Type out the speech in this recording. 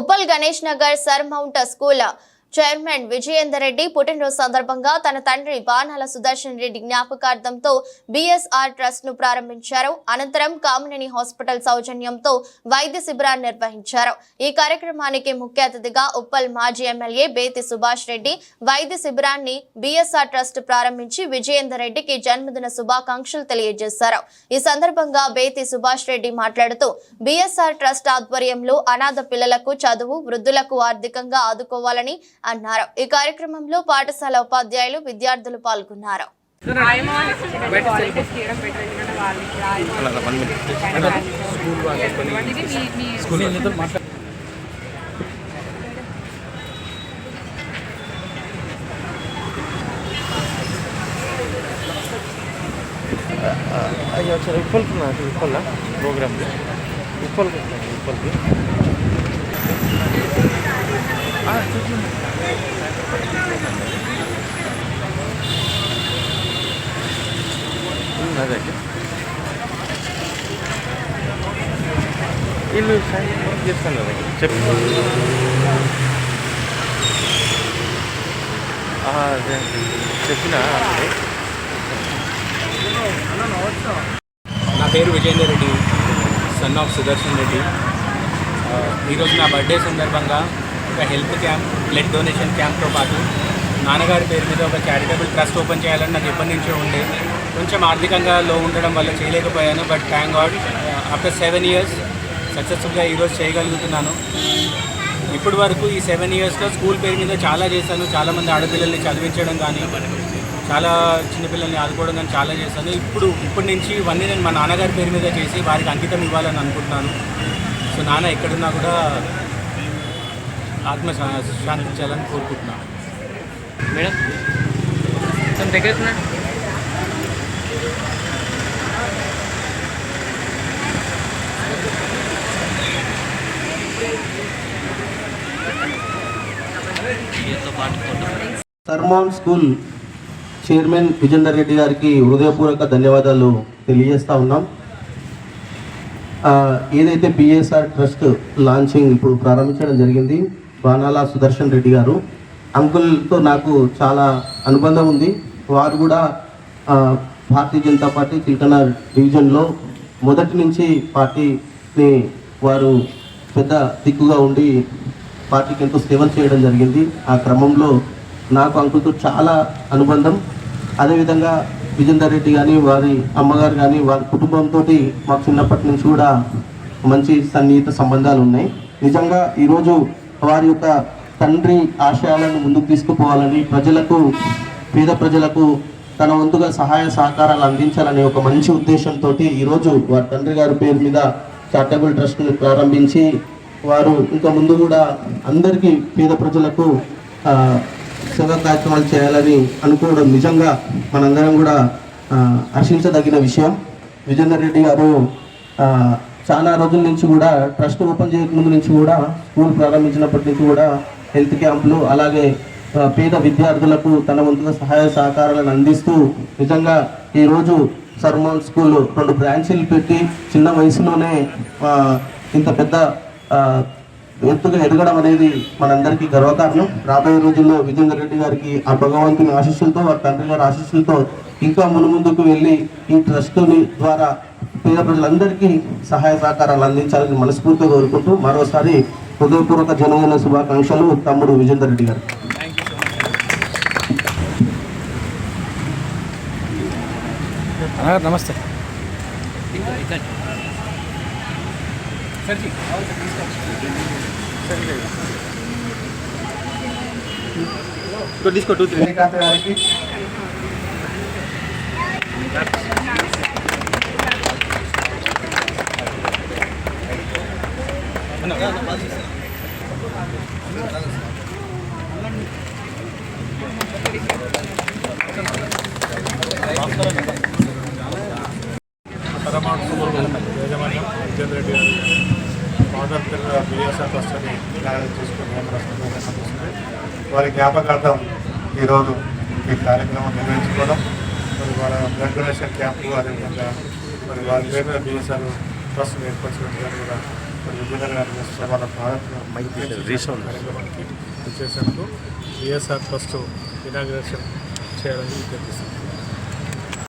Uppal Ganesh Nagar sir mount school chairman Vijayender Reddy పుట్టినరోజు సందర్భంగా తన తండ్రి బాణాల సుదర్శన్ రెడ్డి జ్ఞాపకార్థంతో బిఎస్ఆర్ ట్రస్ట్ను ప్రారంభించారు. అనంతరం కామినేని హాస్పిటల్ సౌజన్యంతో వైద్య శిబిరాన్ని నిర్వహించారు. ఈ కార్యక్రమానికి ముఖ్య అతిథిగా ఉప్పల్ మాజీ ఎమ్మెల్యే బేతి సుభాష్ రెడ్డి వైద్య శిబిరాన్ని బిఎస్ఆర్ ట్రస్ట్ ప్రారంభించి విజయేందర్ రెడ్డికి జన్మదిన శుభాకాంక్షలు తెలియజేశారు. ఈ సందర్భంగా బేతి సుభాష్ రెడ్డి మాట్లాడుతూ బిఎస్ఆర్ ట్రస్ట్ ఆధ్వర్యంలో అనాథ పిల్లలకు చదువు వృద్ధులకు ఆర్థికంగా ఆదుకోవాలని అన్నారు. ఈ కార్యక్రమంలో పాఠశాల ఉపాధ్యాయులు విద్యార్థులు పాల్గొన్నారు. అయ్యో సరే ఉప్పల్కి నాకు ఉప్పల్ ప్రోగ్రామ్కి ఉప్పల్కి ఉప్పల్కి అదే వీళ్ళు సాయంత్రం చేస్తాను కదా చెప్పు అదే చెప్పిన నా పేరు విజేందర్ రెడ్డి సన్ ఆఫ్ సుదర్శన్ రెడ్డి. ఆ, ఈరోజు నా బర్త్డే సందర్భంగా ఒక హెల్త్ క్యాంప్ బ్లడ్ డొనేషన్ క్యాంప్తో పాటు నాన్నగారి పేరు మీద ఒక చారిటబుల్ ట్రస్ట్ ఓపెన్ చేయాలని నాకు ఎప్పటి నుంచో ఉండే. కొంచెం ఆర్థికంగా లో ఉండడం వల్ల చేయలేకపోయాను but thank God after seven years సక్సెస్ఫుల్గా ఈరోజు చేయగలుగుతున్నాను. ఇప్పటి వరకు ఈ సెవెన్ ఇయర్స్లో స్కూల్ పేరు మీద చాలా చేశాను. చాలామంది ఆడపిల్లల్ని చదివించడం కానీ చాలా చిన్నపిల్లల్ని ఆదుకోవడం కానీ చాలా చేశాను. ఇప్పుడు ఇప్పటి నుంచి ఇవన్నీ నేను మా నాన్నగారి పేరు మీద చేసి వారికి అంకితం ఇవ్వాలని అనుకుంటున్నాను. సో నాన్న ఎక్కడున్నా కూడా ఆత్మ శాంతించాలని కోరుకుంటున్నాను. మేడం? కొంచెం దగ్గర సర్మాన్ స్కూల్ చైర్మన్ విజేందర్ రెడ్డి గారికి హృదయపూర్వక ధన్యవాదాలు తెలియజేస్తా ఉన్నాం. ఆ, ఏదైతే బిఎస్ఆర్ ట్రస్ట్ లాంచింగ్ ఇప్పుడు ప్రారంభించడం జరిగింది బాణాల సుదర్శన్ రెడ్డి గారు. అంకుల్తో నాకు చాలా అనుబంధం ఉంది. వారు కూడా భారతీయ జనతా పార్టీ చిల్కన డివిజన్లో మొదటి నుంచి పార్టీని వారు పెద్ద దిక్కుగా ఉండి పార్టీకి ఎంతో సేవలు చేయడం జరిగింది. ఆ క్రమంలో నాకు అంకుల్తో చాలా అనుబంధం. అదేవిధంగా విజేందర్ రెడ్డి కానీ వారి అమ్మగారు కానీ వారి కుటుంబంతో మాకు చిన్నప్పటి నుంచి కూడా మంచి సన్నిహిత సంబంధాలు ఉన్నాయి. నిజంగా ఈరోజు వారి యొక్క తండ్రి ఆశయాలను ముందుకు తీసుకుపోవాలని ప్రజలకు పేద ప్రజలకు తన వంతుగా సహాయ సహకారాలు అందించాలనే ఒక మంచి ఉద్దేశంతో ఈరోజు వారి తండ్రి గారి పేరు మీద చారిటబుల్ ట్రస్ట్ని ప్రారంభించి వారు ఇంకా ముందు కూడా అందరికీ పేద ప్రజలకు సేవా కార్యక్రమాలు చేయాలని అనుకోవడం నిజంగా మనందరం కూడా హర్షించదగిన విషయం. విజేందర్ రెడ్డి గారు చాలా రోజుల నుంచి కూడా ట్రస్ట్ ఓపెన్ చేయకముందు నుంచి కూడా స్కూల్ ప్రారంభించినప్పటి నుంచి కూడా హెల్త్ క్యాంపులు అలాగే పేద విద్యార్థులకు తన వంతుగా సహాయ సహకారాలను అందిస్తూ నిజంగా ఈరోజు సర్మోన్ స్కూల్ రెండు బ్రాంచీలు పెట్టి చిన్న వయసులోనే ఇంత పెద్ద ఎత్తుగా ఎదగడం అనేది మనందరికీ గర్వకారణం. రాబోయే రోజుల్లో విజేందర్ రెడ్డి గారికి ఆ భగవంతుని ఆశీస్సులతో వారి తండ్రి గారి ఆశీస్సులతో ఇంకా మునుముందుకు వెళ్ళి ఈ ట్రస్టుని ద్వారా పేద ప్రజలందరికీ సహాయ సహకారాలు అందించాలని మనస్ఫూర్తిగా కోరుకుంటూ మరోసారి హృదయపూర్వక జనగణ శుభాకాంక్షలు తమ్ముడు విజేందర్ రెడ్డి గారు. నమస్తే. తీసుకో టూ త్రీ గారికి పరమాణు యాజమాన్యం విజేంద్ర రెడ్డి గారు బిఎస్ఆర్ ట్రస్ట్ అని చేసుకుని వారి జ్ఞాపకార్థం ఈరోజు ఈ కార్యక్రమం నిర్వహించుకోవడం మరి వాళ్ళ బ్లడ్ డొనేషన్ క్యాంపు అదేవిధంగా మరి వారి పేరు బిఎస్ఆర్ ట్రస్ట్ ఏర్పరచడం కూడా వాళ్ళ భారత్ చేసేందుకు బిఎస్ఆర్ ట్రస్ట్ ఇనాగ్రేషన్ చేయడానికి తెలిపిస్తుంది